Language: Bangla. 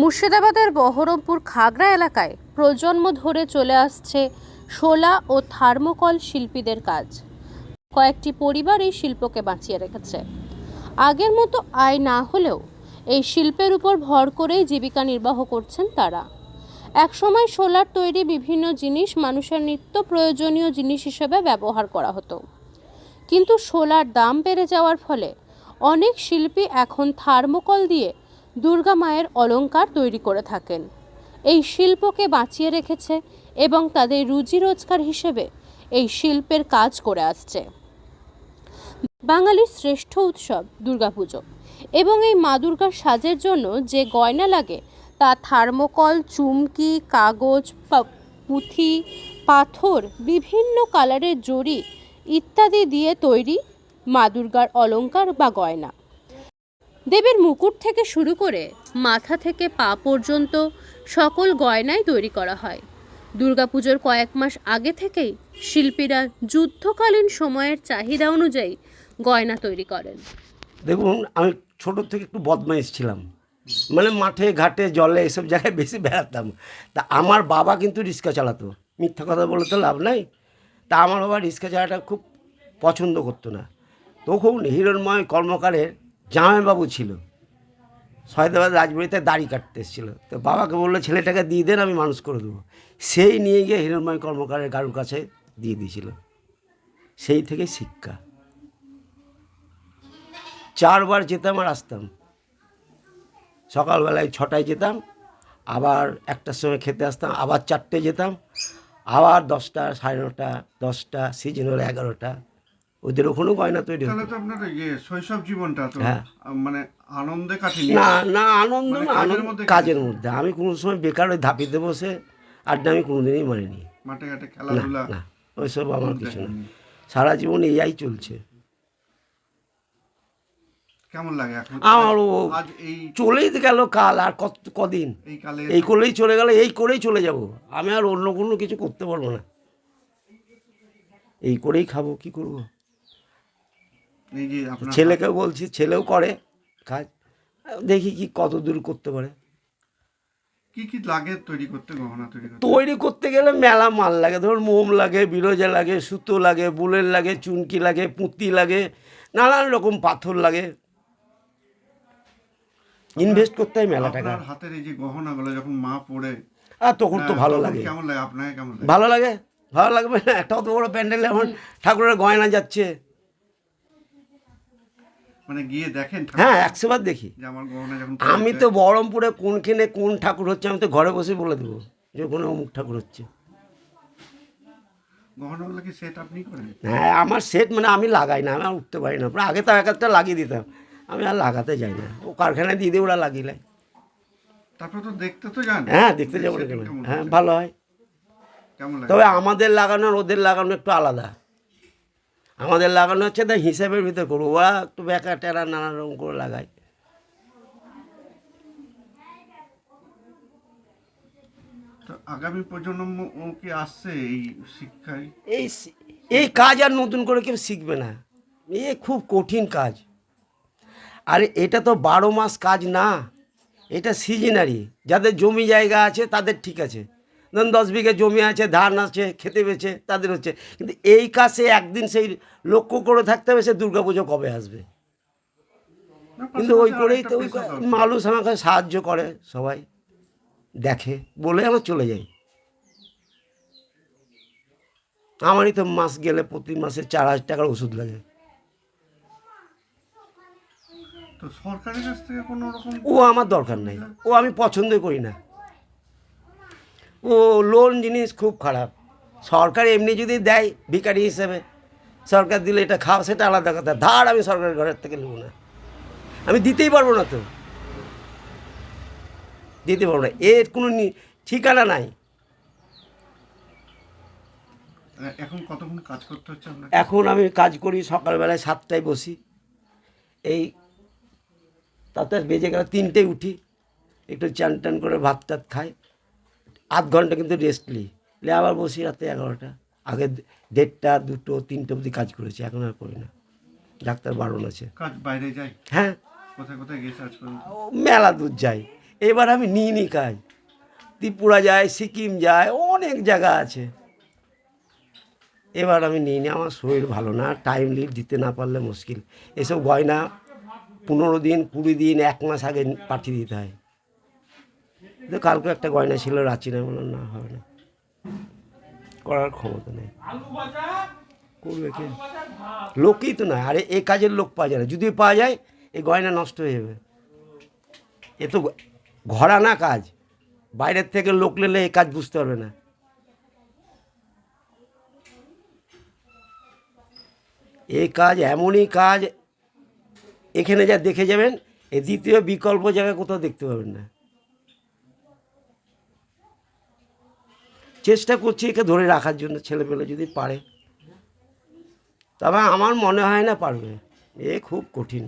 মুর্শিদাবাদের বহরমপুর খাগড়া এলাকায় প্রজন্ম ধরে চলে আসছে শোলা ও থার্মোকল শিল্পীদের কাজ। কয়েকটি পরিবার এই শিল্পকে বাঁচিয়ে রেখেছে। আগের মতো আয় না হলেও এই শিল্পের উপর ভর করেই জীবিকা নির্বাহ করছেন তারা। একসময় সোলার তৈরি বিভিন্ন জিনিস মানুষের নিত্য প্রয়োজনীয় জিনিস হিসেবে ব্যবহার করা হতো। কিন্তু সোলার দাম বেড়ে যাওয়ার ফলে অনেক শিল্পী এখন থার্মোকল দিয়ে দুর্গা মায়ের অলংকার তৈরি করে থাকেন। এই শিল্পকে বাঁচিয়ে রেখেছে এবং তাদের রুজি রোজগার হিসেবে এই শিল্পের কাজ করে আসছে। বাঙালির শ্রেষ্ঠ উৎসব দুর্গাপুজো এবং এই মা দুর্গার সাজের জন্য যে গয়না লাগে তা থার্মোকল, চুমকি, কাগজ পুঁথি, পাথর, বিভিন্ন কালারের জড়ি ইত্যাদি দিয়ে তৈরি মা দুর্গার অলংকার বা গয়না। দেবীর মুকুট থেকে শুরু করে মাথা থেকে পা পর্যন্ত সকল গয়নাই তৈরি করা হয়। দুর্গাপুজোর কয়েক মাস আগে থেকেই শিল্পীরা যুদ্ধকালীন সময়ের চাহিদা অনুযায়ী গয়না তৈরি করেন। দেখুন, আমি ছোট থেকে একটু বদমাইশ ছিলাম। মানে মাঠে, ঘাটে, জলে এসব জায়গায় বেশি বেড়াতাম। তা আমার বাবা কিন্তু রিক্সা চালাতো। মিথ্যা কথা বলে তো লাভ নাই। তা আমার বাবা রিক্সা চালাটা খুব পছন্দ করতো না। তখন হিরণময় কর্মকারের জামাইবাবু ছিল। সয়দাবাদ রাজবাড়িতে দাড়ি কাটতে এসেছিল। তো বাবাকে বলল, ছেলেটাকে দিয়ে দেন, আমি মানুষ করে দেবো। সেই নিয়ে গিয়ে হিরণময় কর্মকারের কারোর কাছে দিয়ে দিয়েছিল। সেই থেকে শিক্ষা। চারবার যেতাম আর আসতাম। সকালবেলায় ছটায় যেতাম, আবার একটার সময় খেতে আসতাম, আবার চারটে যেতাম, আবার দশটা, সাড়ে নটা, দশটা সিজন হলো এগারোটা। ওদের ওখানেও গয়না তৈরি তাহলে তো আপনার ইয়ে শৈশব জীবনটা তো হ্যাঁ। মানে আনন্দে কাটেনি। না না আনন্দ মানে না আনন্দ মধ্যে কাজের মধ্যে। আমি কোনো সময় বেকার ওই ধাপিতে বসে আড্ডা আমি কোনোদিনই মানিনি মাঠে ঘাটে না খেলাধুলা না ওইসব আমার কিছু না। সারা জীবন এই চলছে। কেমন লাগে এখন? চলেই গেল কাল আর কত কদিন? এই করেই চলে গেলে এই করেই চলে যাব। আমি আর অন্য কোনো কিছু করতে পারব না। এই করেই খাব কি করব? ছেলেকেও বলছি ছেলেও করে কাজ দেখি কি কত দূর করতে পারে। কি কি লাগে তৈরি করতে গহনা তৈরি করতে? তৈরি করতে গেলে মেলা মাল লাগে ধরুন মোম লাগে বিরোজা লাগে সুতো লাগে বুলের লাগে চুনকি লাগে পুঁতি লাগে নানান রকম পাথর লাগে। ইনভেস্ট করতে হয় মেলা টাকা হাতের এই যে গহনাগুলো যখন মা পড়ে আর তখন তো হ্যাঁ, ভালো লাগে। কেমন লাগে? আপনাকে কেমন লাগে? ভালো লাগে? ভালো লাগবে না একটা অত বড় প্যান্ডেলে এখন ঠাকুরের গয়না যাচ্ছে। মানে গিয়ে দেখেন হ্যাঁ একশো বার দেখি আমি তো বহরমপুরে কোনখানে কোন ঠাকুর হচ্ছে আমি তো ঘরে বসে বলে দেবো যে কোনো অমুক ঠাকুর হচ্ছে। গহনাগুলো কি সেট আপনি করেন? হ্যাঁ আমার সেট মানে আমি লাগাই না আমি উঠতে পারি না। আগে তো এক একটা লাগিয়ে দিতাম আমি আর লাগাতে যাই না। ও কারখানায় দিয়ে দিয়ে ওরা লাগিয়ে নেয়। তারপর তো দেখতে তো যান। হ্যাঁ দেখতে যাব হ্যাঁ ভালো হয়। তবে আমাদের লাগানো আর ওদের লাগানো একটু আলাদা। আমাদের লাগানো হচ্ছে তাই হিসাবের ভিতরে করব। ওরা একটু বেকা টেরা নানা রকম করে লাগায়। আগামী প্রজন্ম কি আসছে এই শিক্ষায়? এই এই কাজ আর নতুন করে কেউ শিখবে না। এ খুব কঠিন কাজ। আর এটা তো বারো মাস কাজ না এটা সিজনারি। যাদের জমি জায়গা আছে তাদের ঠিক আছে। ধরুন দশ বিঘে জমি আছে ধান আছে খেতে বেছে তাদের হচ্ছে। কিন্তু এই কাজে একদিন সেই লক্ষ্য করে থাকতে হবে সে দুর্গাপুজো কবে আসবে? কিন্তু ওই করেই তো ওই। মানুষ আমাকে সাহায্য করে সবাই দেখে বলে আমার চলে যাই। আমারই তো মাস গেলে প্রতি মাসে চার হাজার টাকার ওষুধ লাগে। কাছ ও আমার দরকার নাই। ও আমি পছন্দই করি না। ও লোন জিনিস খুব খারাপ। সরকার এমনি যদি দেয় ভিখারি হিসেবে সরকার দিলে এটা খাও সেটা আলাদা কথা। ধার আমি সরকারের ঘরের থেকে নেব না। আমি দিতেই পারব না তো। দিতে পারব না। এর কোনো ঠিকানা নাই। এখন কতক্ষণ কাজ করতে হচ্ছে এখন আমি কাজ করি সকালবেলায় সাতটায় বসি। এই তাতে বেজে গেলে তিনটেই উঠি। একটু চান টান করে ভাত টাত খাই। আধ ঘণ্টা কিন্তু রেস্ট নিই। নিয়ে আবার বসি রাতে এগারোটা। আগে দেড়টা দুটো তিনটে অবধি কাজ করেছি এখন আর করি না। ডাক্তার বারণ আছে। কাজ বাইরে যাই? হ্যাঁ। কোথায় কোথায় মেলা দূর যাই। এবার আমি নিই নি কাজ। ত্রিপুরা যায় সিকিম যায় অনেক জায়গা আছে। এবার আমি নিইনি আমার শরীর ভালো না টাইম লিড দিতে না পারলে মুশকিল। এসব গয়না পনেরো দিন কুড়ি দিন এক মাস আগে পাঠিয়ে দিতে হয়। তো কালকে একটা গয়না ছিল, রাঁচি না বললাম, না, হবে না। করার ক্ষমতা নেই। করবে কে? লোকই তো নয়। আরে, এ কাজের লোক পাওয়া যায় না। যদি পাওয়া যায়, এই গয়না নষ্ট হয়ে যাবে। এ তো ঘরা না কাজ। বাইরের থেকে লোক নিলে এই কাজ বুঝতে পারবে না। এই কাজ এমনই কাজ, এখানে যা দেখে যাবেন, এ দ্বিতীয় বিকল্প জায়গায় কোথাও দেখতে পাবেন না। চেষ্টা করছি একে ধরে রাখার জন্য, ছেলেপেলে যদি পারে। তবে আমার মনে হয় না পারবে। এ খুব কঠিন।